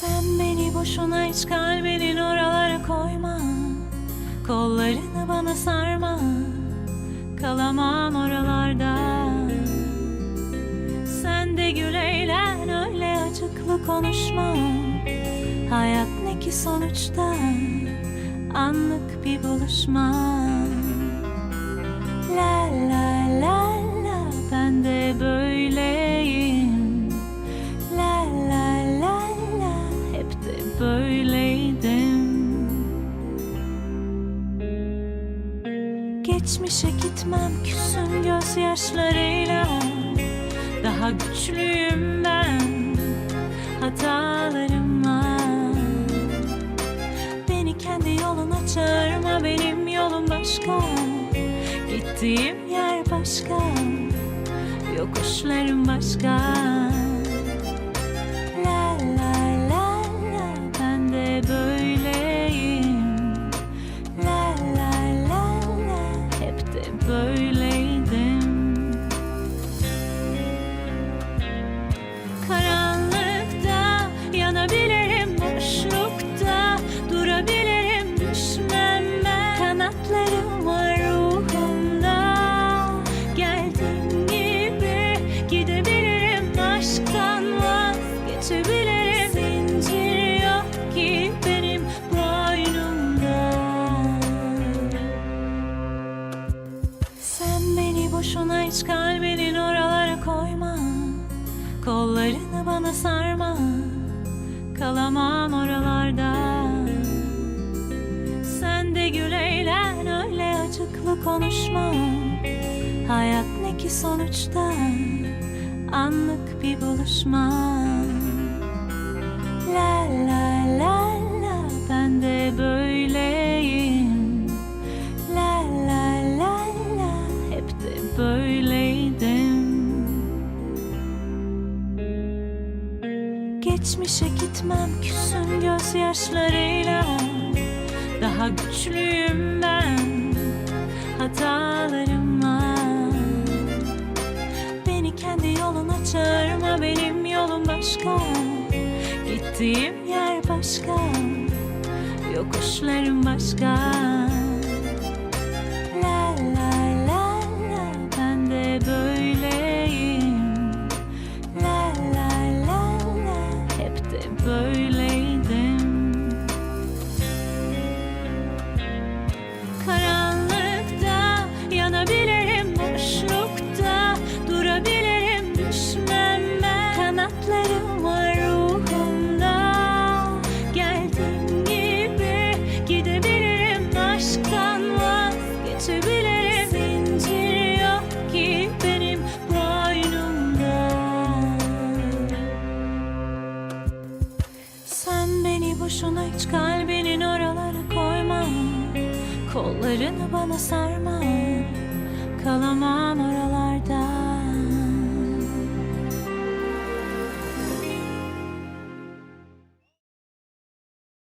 Sen beni boşuna hiç kalbinin oralara koyma. Kollarını bana sarma. Kalamam oralarda. Sen de gül eğlen öyle acıklı konuşma. Hayat ne ki sonuçta? Anlık bir buluşma Geçmişe gitmem küsün gözyaşlarıyla. Daha güçlüyüm ben hatalarımla Beni kendi yoluna çağırma benim yolum başka. Gittiğim yer başka Yokuşlarım başka boşuna hiç kalbinin oralara koyma. Kollarını bana sarma. Kalamam oralarda. Sen de gül eğlen öyle acıklı konuşma. Hayat ne ki sonuçta? Anlık bir buluşma Geçmişe gitmem küsün gözyaşlarıyla. Daha güçlüyüm ben hatalarımla Beni kendi yoluna çağırma benim yolum başka. Gittiğim yer başka Yokuşlarım başka boşuna hiç kalbinin oralara koyma Kollarını bana sarma Kalamam oralarda